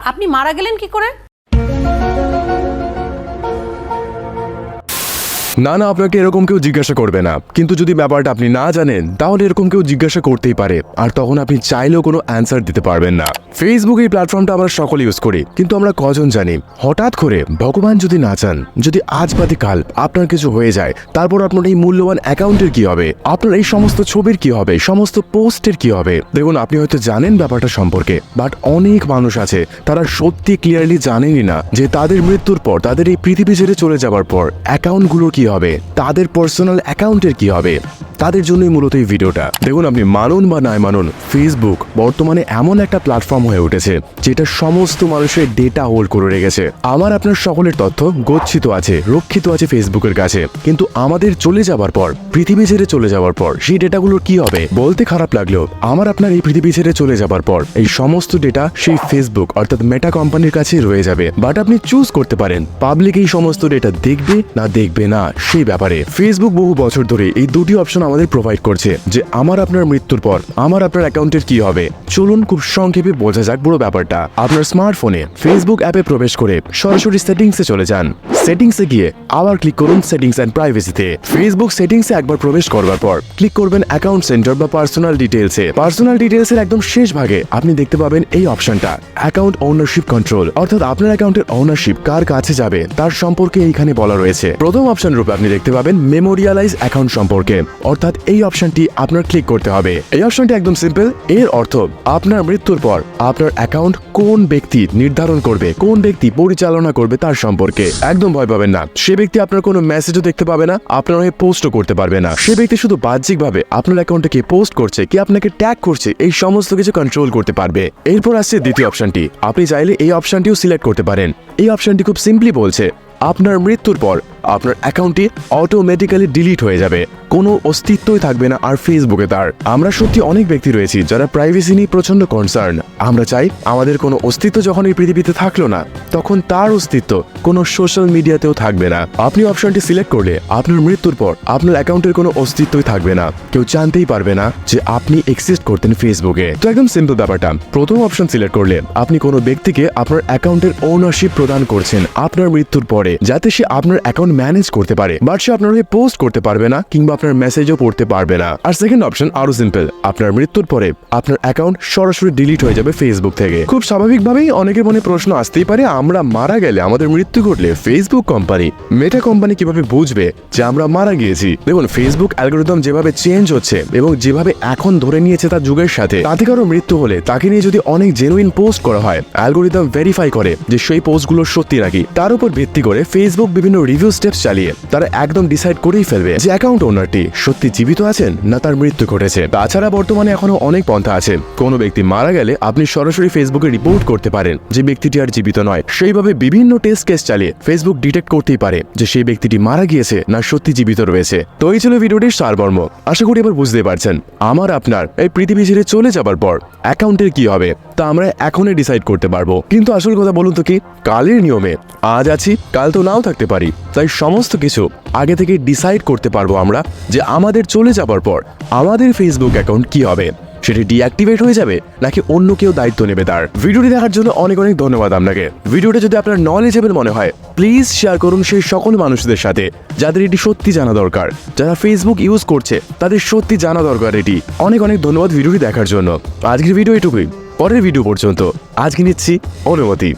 আপনি মারা গেলেন কি করে? না না, আপনাকে এরকম কেউ জিজ্ঞাসা করবে না। কিন্তু যদি ব্যাপারটা আপনি না জানেন, তাহলে এরকম কেউ জিজ্ঞাসা করতেই পারে। আর তখন আপনি চাইলেও কোনো অ্যান্সার দিতে পারবেন না। ফেসবুক এই প্ল্যাটফর্মটা আমরা সকলে ইউজ করি, কিন্তু আমরা কজন জানি? হঠাৎ করে ভগবান যদি না চান, যদি আজ বাদে কাল আপনার কিছু হয়ে যায়, তারপর আপনার এই মূল্যবান অ্যাকাউন্টের কি হবে? আপনার এই সমস্ত ছবির কি হবে? সমস্ত পোস্টের কি হবে? দেখুন, আপনি হয়তো জানেন ব্যাপারটা সম্পর্কে বাট অনেক মানুষ আছে, তারা সত্যি ক্লিয়ারলি জানেনই না যে তাদের মৃত্যুর পর, তাদের এই পৃথিবী ছেড়ে চলে যাওয়ার পর অ্যাকাউন্টগুলোর কি হবে? তাদের পার্সোনাল অ্যাকাউন্টের কি হবে? তাদের জন্যই মূলত এই ভিডিওটা। দেখুন, আপনি মানুন বা নাই মানুন ফেসবুক বর্তমানে এমন একটা প্ল্যাটফর্ম হয়ে উঠেছে, যেটা সমস্ত মানুষের ডেটা হোল্ড করে রেখেছে। আমার, আপনার সকলের তথ্য গচ্ছিত আছে, রক্ষিত আছে ফেসবুকের কাছে। কিন্তু আমাদের চলে যাওয়ার পর, পৃথিবী ছেড়ে চলে যাওয়ার পর, সেই ডেটাগুলোর কি হবে? বলতে খারাপ লাগলেও, আমার, আপনার এই পৃথিবী ছেড়ে চলে যাওয়ার পর, এই সমস্ত ডেটা সেই ফেসবুক অর্থাৎ মেটা কোম্পানির কাছে রয়ে যাবে। বাট আপনি চুজ করতে পারেন পাবলিক এই সমস্ত ডেটা দেখবে না দেখবে না, সেই ব্যাপারে। ফেসবুক বহু বছর ধরে এই দুটি অপশন আমাদের প্রোভাইড করছে যে আমার আপনার মৃত্যুর পর আমার আপনার অ্যাকাউন্টের কি হবে? চলুন খুব সংক্ষেপে বোঝা যাক পুরো ব্যাপারটা। আপনার স্মার্টফোনে ফেসবুক অ্যাপে প্রবেশ করে সরাসরি সেটিংসে চলে যান। সেটিংসে গিয়ে আবার ক্লিক করুন সেটিংস অ্যান্ড প্রাইভেসিতে ফেসবুক সেটিংসে একবার প্রবেশ করবার পর ক্লিক করবেন অ্যাকাউন্ট সেন্টার বা পার্সোনাল ডিটেলসে পার্সোনাল ডিটেলসের একদম শেষ ভাগে আপনি দেখতে পাবেন এই অপশনটা অ্যাকাউন্ট ওনারশিপ কন্ট্রোল অর্থাৎ আপনার অ্যাকাউন্টের ওনারশিপ কার কাছে যাবে, তার সম্পর্কে এইখানে বলা রয়েছে। প্রথম অপশন রূপে আপনি দেখতে পাবেন মেমোরিয়ালাইজ অ্যাকাউন্ট সম্পর্কে। অর্থাৎ এই অপশনটি আপনার ক্লিক করতে হবে। এই অপশনটি একদম সিম্পল এর অর্থ, আপনার মৃত্যুর পর আপনার অ্যাকাউন্ট কোন ব্যক্তি নির্ধারণ করবে, কোন ব্যক্তি পরিচালনা করবে তার সম্পর্কে। একদম ভয় পাবেন না। সে ব্যক্তি আপনার কোনো মেসেজও দেখতে পাবে না, আপনার হয়ে পোস্টও করতে পারবে না। সে ব্যক্তি শুধু বাহ্যিকভাবে আপনার অ্যাকাউন্টে কে পোস্ট করছে, কি আপনাকে ট্যাগ করছে, এই সমস্ত কিছু কন্ট্রোল করতে পারবে। এরপর আসছে দ্বিতীয় অপশনটি আপনি চাইলে এই অপশনটিও সিলেক্ট করতে পারেন। এই অপশনটি খুব সিম্পলি বলছে আপনার মৃত্যুর পর আপনার অ্যাকাউন্টটি অটোমেটিক্যালি ডিলিট হয়ে যাবে। কোনো অস্তিত্বই থাকবে না আর ফেসবুকে তার। আমরা সত্যি অনেক ব্যক্তি রয়েছি যারা প্রাইভেসি নিয়ে প্রচণ্ড কনসার্ন আমরা চাই আমাদের কোনো অস্তিত্ব যখন এই পৃথিবীতে থাকল না, তখন তার অস্তিত্ব কোনো সোশ্যাল মিডিয়াতেও থাকবে না। আপনি অপশনটি সিলেক্ট করলে আপনার মৃত্যুর পর আপনার অ্যাকাউন্টের কোনো অস্তিত্বই থাকবে না। কেউ জানতেই পারবে না যে আপনি এক্সিস্ট করতেন ফেসবুকে তো একদম সিম্পল ব্যাপারটা। প্রথম অপশন সিলেক্ট করলে আপনি কোনো ব্যক্তিকে আপনার অ্যাকাউন্টের ওনারশিপ প্রদান করছেন। আপনার মৃত্যুর পরে যাতে সে আপনার অ্যাকাউন্ট ম্যানেজ করতে পারে বাট সে আপনার হয়ে পোস্ট করতে পারবে না, কিংবা আপনার মেসেজও পড়তে পারবে না। আর সেকেন্ড অপশন আরও সিম্পল আপনার মৃত্যুর পরে আপনার অ্যাকাউন্ট সরাসরি ডিলিট হয়ে যাবে ফেসবুক থেকে। খুব স্বাভাবিকভাবেই অনেকের মনে প্রশ্ন আসতেই পারে, আমরা মারা গেলে আমাদের মৃত্যু ঘটলে ফেসবুক কোম্পানি মেটা কোম্পানি কীভাবে বুঝবে যে আমরা মারা গিয়েছি? দেখুন ফেসবুক অ্যালগোরিদম যেভাবে চেঞ্জ হচ্ছে এবং যেভাবে এখন ধরে নিয়েছে তার যুগের সাথে, তাতে কারও মৃত্যু হলে তাকে নিয়ে যদি অনেক জেনুইন পোস্ট করা হয় অ্যালগোরিদম ভেরিফাই করে যে সেই পোস্টগুলো সত্যি নাকি, তার উপর ভিত্তি করে ফেসবুক বিভিন্ন রিভিউ স্টেপস চালিয়ে তারা একদম ডিসাইড করেই ফেলবে যে অ্যাকাউন্ট ওনারটি সত্যি জীবিত আছেন না তার মৃত্যু ঘটেছে। তাছাড়া বর্তমানে এখনও অনেক পন্থা আছে। কোনো ব্যক্তি মারা গেলে আপনি সরাসরি ফেসবুকে রিপোর্ট করতে পারেন যে ব্যক্তিটি আর জীবিত নয়। সেইভাবে বিভিন্ন টেস্ট কেস চালিয়ে ফেসবুক ডিটেক্ট করতেই পারে যে সেই ব্যক্তিটি মারা গিয়েছে না সত্যি জীবিত রয়েছে। তো এই ছিল ভিডিওটির সারবর্ম আশা করি এবার বুঝতে পারছেন। আমার আপনার এই পৃথিবী ছেড়ে চলে যাবার পর অ্যাকাউন্টের কি হবে তা আমরা এখনই ডিসাইড করতে পারব। কিন্তু আসল কথা বলুন তো কি? কালের নিয়মে। আজ আছি, কাল তো নাও থাকতে পারি। তাই সমস্ত কিছু আগে থেকে ডিসাইড করতে পারব আমরা যে আমাদের চলে যাবার পর আমাদের ফেসবুক অ্যাকাউন্ট কি হবে? সেটি ডিঅ্যাক্টিভেট হয়ে যাবে নাকি অন্য কেউ দায়িত্ব নেবে তার? ভিডিওটি দেখার জন্য অনেক অনেক ধন্যবাদ আপনাকে। ভিডিওটা যদি আপনার নলেজেবল মনে হয় প্লিজ শেয়ার করুন সেই সকল মানুষদের সাথে যাদের এটি সত্যি জানা দরকার। যারা ফেসবুক ইউজ করছে, তাদের সত্যি জানা দরকার এটি। অনেক অনেক ধন্যবাদ ভিডিওটি দেখার জন্য। আজকের ভিডিও এটুকুই। পরের ভিডিও পর্যন্ত আজকে নিচ্ছি অনুমতি।